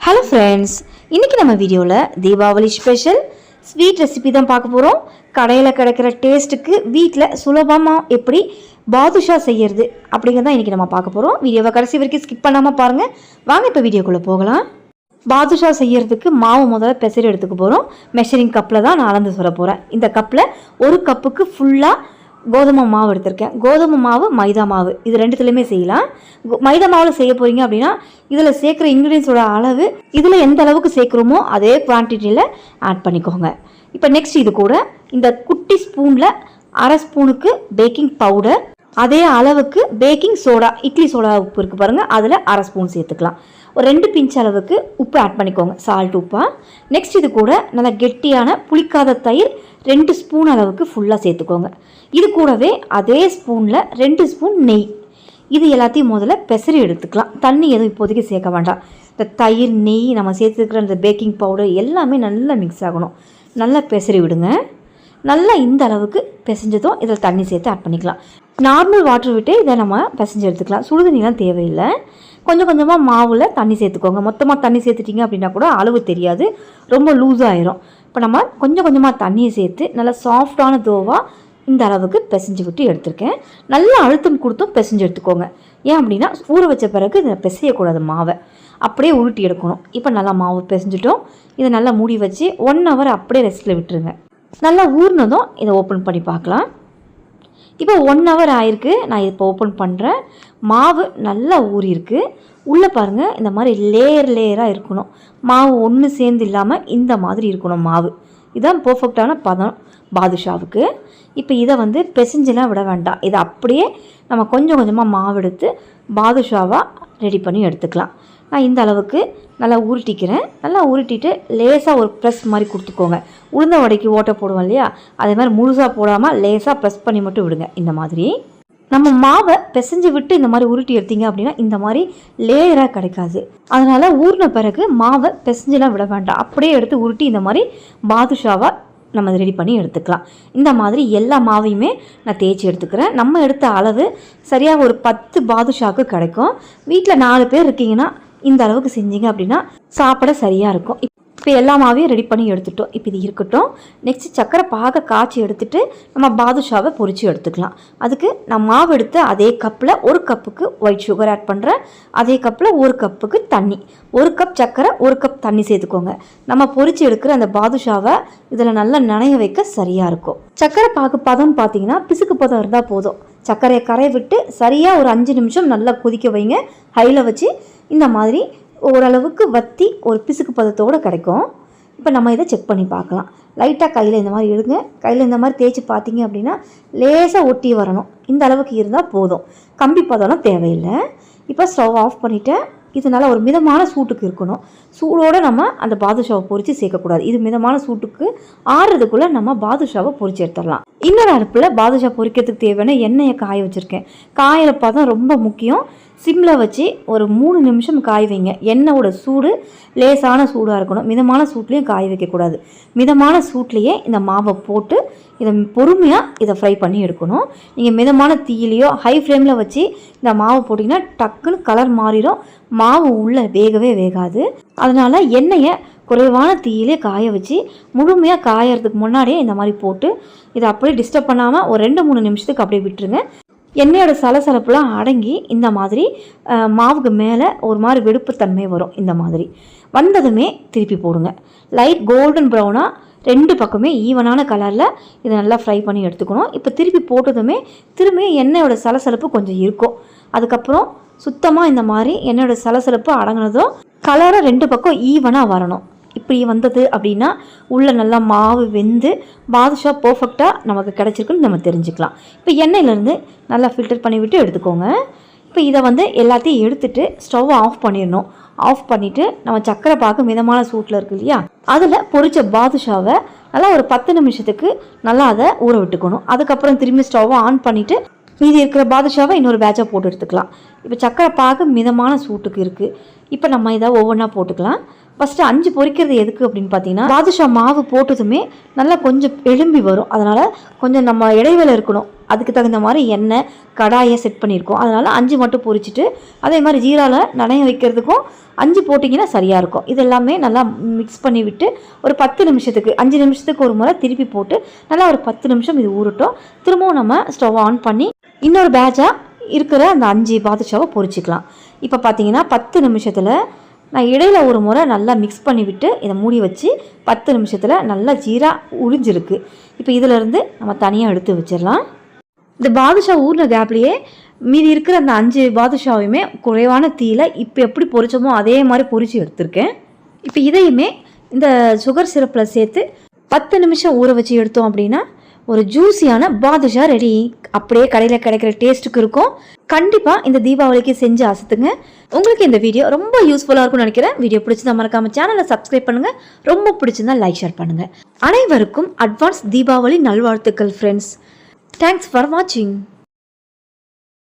Hello friends இன்றைக்கி நம்ம வீடியோவில் தீபாவளி ஸ்பெஷல் ஸ்வீட் ரெசிபி தான் பார்க்க போகிறோம் கடையில் கிடைக்கிற டேஸ்ட்டுக்கு வீட்டில் சுலபமாக எப்படி பாதுஷா செய்கிறது அப்படிங்கிறத இன்றைக்கி நம்ம பார்க்க போகிறோம் வீடியோவை கடைசி வரைக்கும் ஸ்கிப் பண்ணாமல் பாருங்கள் வாங்க இப்போ வீடியோக்குள்ளே போகலாம். பாதுஷா செய்கிறதுக்கு மாவு முதல்ல பெசரி எடுத்துக்க போகிறோம் மெஷரிங் கப்பில் தான் நான் அளந்து சொல்ல போகிறேன் இந்த கப்பில் ஒரு கப்புக்கு ஃபுல்லாக கோதுமை மாவு எடுத்திருக்கேன். கோதுமை மாவு மைதா மாவு. இது ரெண்டுத்துலையுமே செய்யலாம். மைதா மாவில் செய்ய போகிறீங்க அப்படின்னா இதில் சேர்க்குற இன்க்ரீடியன்ஸோட அளவு இதில் எந்த அளவுக்கு சேர்க்குறோமோ அதே குவான்டிட்டியில் ஆட் பண்ணிக்கோங்க. இப்போ நெக்ஸ்ட் இது கூட இந்த குட்டி ஸ்பூனில் அரை ஸ்பூனுக்கு பேக்கிங் பவுடர் அதே அளவுக்கு பேக்கிங் சோடா இட்லி சோடா உப்பு இருக்குது பாருங்கள் அதில் அரை ஸ்பூன் சேர்த்துக்கலாம். ஒரு ரெண்டு பிஞ்ச் அளவுக்கு உப்பு ஆட் பண்ணிக்கோங்க. சால்ட் உப்பாக நெக்ஸ்ட் இது கூட நல்லா கெட்டியான புளிக்காத தயிர் ரெண்டு ஸ்பூன் அளவுக்கு ஃபுல்லாக சேர்த்துக்கோங்க. இது கூடவே அதே ஸ்பூனில் ரெண்டு ஸ்பூன் நெய். இது எல்லாத்தையும் முதல்ல பெசரி எடுத்துக்கலாம். தண்ணி எதுவும் இப்போதைக்கு சேர்க்க வேண்டாம். இந்த தயிர் நெய் நம்ம சேர்த்துருக்கிற இந்த பேக்கிங் பவுடர் எல்லாமே நல்லா மிக்ஸ் ஆகணும். நல்லா பெசரி விடுங்க. நல்லா இந்த அளவுக்கு பிசைஞ்சதும் இதில் தண்ணி சேர்த்து ஆட் பண்ணிக்கலாம். நார்மல் வாட்டர் விட்டு இதை நம்ம பிசைஞ்சு எடுத்துக்கலாம். சுடுதண்ணிலாம் தேவையில்லை. கொஞ்சம் கொஞ்சமாக மாவில் தண்ணி சேர்த்துக்கோங்க. மொத்தமாக தண்ணி சேர்த்துட்டிங்க அப்படின்னா கூட அளவு தெரியாது. ரொம்ப லூஸ் ஆயிரும். இப்போ நம்ம கொஞ்சம் கொஞ்சமாக தண்ணியை சேர்த்து நல்லா சாஃப்டான தோவாக இந்த அளவுக்கு பிசைஞ்சு விட்டு எடுத்திருக்கேன். நல்லா அழுத்தம் கொடுத்தும் பிசைஞ்சு எடுத்துக்கோங்க. ஏன் அப்படின்னா ஊற வச்ச பிறகு இதை பிசையக்கூடாது மாவை. அப்படியே உருட்டி எடுக்கணும். இப்போ நல்லா மாவு பிசைஞ்சிட்டோம். இதை நல்லா மூடி வச்சு ஒன் ஹவர் அப்படியே ரெஸ்ட்டில் விட்டுருங்க. நல்லா ஊறினதும் இதை ஓப்பன் பண்ணி பார்க்கலாம். இப்போ ஒன் ஹவர் ஆயிருக்கு. நான் இப்போ ஓப்பன் பண்ணுறேன் மாவு நல்லா ஊறியிருக்கு. உள்ளே பாருங்கள் இந்த மாதிரி லேயர் லேயராக இருக்கணும். மாவு ஒன்று சேர்ந்து இல்லாமல் இந்த மாதிரி இருக்கணும் மாவு. இதுதான் பர்ஃபெக்டான பதம் பாதுஷாவுக்கு. இப்போ இதை வந்து பிசைஞ்செல்லாம் விட வேண்டாம். இதை அப்படியே நம்ம கொஞ்சம் கொஞ்சமாக மாவு எடுத்து பாதுஷாவாக ரெடி பண்ணி எடுத்துக்கலாம். நான் இந்த அளவுக்கு நல்லா உருட்டிக்கிறேன். நல்லா உருட்டிட்டு லேசாக ஒரு ப்ரெஸ் மாதிரி கொடுத்துக்கோங்க. உளுந்த வடைக்கு ஓட்டை போடுவோம் இல்லையா? அதே மாதிரி முழுசாக போடாமல் லேசாக ப்ரெஸ் பண்ணி மட்டும் விடுங்க. இந்த மாதிரி. நம்ம மாவை பிசைஞ்சு விட்டு இந்த மாதிரி உருட்டி எடுத்தீங்க அப்படின்னா இந்த மாதிரி லேயராக கிடைக்காது. அதனால் ஊறின பிறகு மாவை பிசைஞ்செல்லாம் விட வேண்டாம். அப்படியே எடுத்து உருட்டி இந்த மாதிரி பாதுஷாவாக நம்ம ரெடி பண்ணி எடுத்துக்கலாம். இந்த மாதிரி எல்லா மாவையுமே நான் தேய்ச்சி எடுத்துக்கிறேன். நம்ம எடுத்த அளவு சரியாக ஒரு பத்து பாதுஷாவுக்கு கிடைக்கும். வீட்டில் நாலு பேர் இருக்கீங்கன்னா இந்த அளவுக்கு செஞ்சீங்க அப்படின்னா சாப்பிட சரியாக இருக்கும். இப்போ எல்லா மாவையும் ரெடி பண்ணி எடுத்துட்டோம். இப்போ இது இருக்கட்டும். நெக்ஸ்ட் சக்கரை பாக காய்ச்சி எடுத்துட்டு நம்ம பாதுஷாவை பொறிச்சு எடுத்துக்கலாம். அதுக்கு நான் மாவு எடுத்து அதே கப்பில் ஒரு கப்புக்கு ஒயிட் சுகர் ஆட் பண்ணுறேன் அதே கப்பில் ஒரு கப்புக்கு தண்ணி. ஒரு கப் சக்கரை ஒரு கப் தண்ணி சேர்த்துக்கோங்க. நம்ம பொறிச்சு எடுக்கிற அந்த பாதுஷாவை இதில் நல்லா நனைய வைக்க சரியாக இருக்கும். சக்கரை பாகு பதம் பார்த்தீங்கன்னா பிசுக்கு பதம் இருந்தால் போதும். சர்க்கரையை கரையை விட்டு சரியாக ஒரு அஞ்சு நிமிஷம் நல்லா கொதிக்க வைங்க. ஹையில் வச்சு இந்த மாதிரி ஓரளவுக்கு வத்தி ஒரு பிசுக்கு பதத்தோடு கிடைக்கும். இப்போ நம்ம இதை செக் பண்ணி பார்க்கலாம். லைட்டாக கையில் இந்த மாதிரி எடுங்க. கையில் இந்த மாதிரி தேய்ச்சி பார்த்தீங்க அப்படின்னா லேசாக ஒட்டி வரணும். இந்த அளவுக்கு இருந்தால் போதும். கம்பி பதம்லாம் தேவையில்லை. இப்போ ஸ்டவ் ஆஃப் பண்ணிவிட்டேன் இதனால ஒரு மிதமான சூட்டுக்கு இருக்கணும். சூடோடு நம்ம அந்த பாதுஷாவை பொரித்து சேர்க்கக்கூடாது. இது மிதமான சூட்டுக்கு ஆறுறதுக்குள்ளே நம்ம பாதுஷாவை பொறிச்சு எடுத்துடலாம். இன்னொரு அடுப்பில் பாதுஷா பொரிக்கிறதுக்கு தேவையான எண்ணெயை காய வச்சுருக்கேன். காயிற தான் ரொம்ப முக்கியம். சிம்மில் வச்சு ஒரு மூணு நிமிஷம் காய வைங்க. எண்ணெயோட சூடு லேசான சூடாக இருக்கணும். மிதமான சூட்லேயும் காய வைக்கக்கூடாது. மிதமான சூட்லேயே இந்த மாவை போட்டு இதை பொறுமையாக இதை ஃப்ரை பண்ணி எடுக்கணும். நீங்கள் மிதமான தீயிலையோ ஹை ஃப்ளேமில் வச்சு இந்த மாவு போட்டிங்கன்னா டக்குன்னு கலர் மாறிடும். மாவு உள்ளே வேகவே வேகாது. அதனால் எண்ணெயை குறைவான தீயிலே காய வச்சு முழுமையாக காயறதுக்கு முன்னாடியே இந்த மாதிரி போட்டு இதை அப்படியே டிஸ்டர்ப் பண்ணாமல் ஒரு ரெண்டு மூணு நிமிஷத்துக்கு அப்படியே விட்டுருங்க. எண்ணெயோட சலசலப்புலாம் அடங்கி இந்த மாதிரி மாவுக்கு மேலே ஒரு மாதிரி வெடுப்புத்தன்மை வரும் இந்த மாதிரி. வந்ததுமே திருப்பி போடுங்க. லைட் கோல்டன் ப்ரௌனாக ரெண்டு பக்கமே ஈவனான கலரில் இதை நல்லா ஃப்ரை பண்ணி எடுத்துக்கணும். இப்போ திருப்பி போட்டதுமே திரும்பி எண்ணெயோட சலசலப்பு கொஞ்சம் இருக்கும். அதுக்கப்புறம் சுத்தமாக இந்த மாதிரி எண்ணெயோட சலசலப்பு அடங்கினதும் கலரை ரெண்டு பக்கம் ஈவனாக வரணும். இப்படி வந்தது அப்படின்னா உள்ளே நல்லா மாவு வெந்து பாதுஷா பர்ஃபெக்டாக நமக்கு கிடச்சிருக்குன்னு நம்ம தெரிஞ்சுக்கலாம். இப்போ எண்ணெயிலேருந்து நல்லா ஃபில்டர் பண்ணிவிட்டு எடுத்துக்கோங்க. இப்போ இதை வந்து எல்லாத்தையும் எடுத்துட்டு ஸ்டவ் ஆஃப் பண்ணிடணும். ஆஃப் பண்ணிவிட்டு நம்ம சக்கரை பார்க்க மிதமான சூட்டில் இருக்குது இல்லையா? அதில் பொறிச்ச பாதுஷாவை நல்லா ஒரு பத்து நிமிஷத்துக்கு நல்லா அதை ஊற விட்டுக்கணும். அதுக்கப்புறம் திரும்பி ஸ்டவ்வை ஆன் பண்ணிவிட்டு மீதி இருக்கிற பாதுஷாவை இன்னொரு பேட்சாக போட்டு எடுத்துக்கலாம். இப்போ சக்கரை பாகு மிதமான சூட்டுக்கு இருக்குது இப்போ நம்ம இதை ஒவ்வொன்றா போட்டுக்கலாம். ஃபஸ்ட்டு அஞ்சு பொரிக்கிறது எதுக்கு அப்படின்னு பார்த்தீங்கன்னா பாதுஷா மாவு போட்டதுமே நல்லா கொஞ்சம் எலும்பி வரும். அதனால் கொஞ்சம் நம்ம இடைவேளை இருக்கணும். அதுக்கு தகுந்த மாதிரி எண்ணெய் கடாயை செட் பண்ணியிருக்கோம். அதனால் அஞ்சு மட்டும் பொரிச்சிட்டு அதே மாதிரி ஜீராவில் நனைய வைக்கிறதுக்கும் அஞ்சு போட்டிங்கன்னா சரியாக இருக்கும். இது எல்லாமே நல்லா மிக்ஸ் பண்ணி விட்டு ஒரு பத்து நிமிஷத்துக்கு அஞ்சு நிமிஷத்துக்கு ஒரு முறை திருப்பி போட்டு நல்லா ஒரு பத்து நிமிஷம் இது ஊறட்டும். திரும்பவும் நம்ம ஸ்டவ் ஆன் பண்ணி இன்னொரு பேட்சாக இருக்கிற அந்த அஞ்சு பாதுஷாவை பொரிச்சிக்கலாம் இப்போ பார்த்தீங்கன்னா பத்து நிமிஷத்தில் நான் இடையில ஒரு முறை நல்லா மிக்ஸ் பண்ணிவிட்டு இதை மூடி வச்சு பத்து நிமிஷத்தில் நல்லா ஜீரா உறிஞ்சிருக்கு. இப்போ இதிலேருந்து நம்ம தனியாக எடுத்து வச்சிடலாம். இந்த பாதுஷா ஊறின கேப்லேயே மீதி இருக்கிற அந்த அஞ்சு பாதுஷாவையுமே குறைவான தீயில் இப்போ எப்படி பொரிச்சோமோ அதே மாதிரி பொரிச்சு எடுத்திருக்கேன். இப்போ இதையுமே இந்த சுகர் சிரப்பில் சேர்த்து பத்து நிமிஷம் ஊற வச்சு எடுத்தோம் அப்படின்னா ஒரு ஜூஸியான பாதுஷா ரெடி அப்படியே கடையில் கிடைக்கிற டேஸ்ட்டுக்கு இருக்கும். கண்டிப்பாக இந்த தீபாவளிக்கு செஞ்சு அசத்துங்க உங்களுக்கு இந்த வீடியோ ரொம்ப யூஸ்ஃபுல்லாக இருக்கும்னு நினைக்கிறேன். வீடியோ பிடிச்சதா மறக்காம சேனலை சப்ஸ்கிரைப் பண்ணுங்கள் ரொம்ப பிடிச்சிருந்தா லைக் ஷேர் பண்ணுங்கள் அனைவருக்கும் அட்வான்ஸ் தீபாவளி நல்வாழ்த்துக்கள் ஃப்ரெண்ட்ஸ் தேங்க்ஸ் ஃபார் வாட்சிங்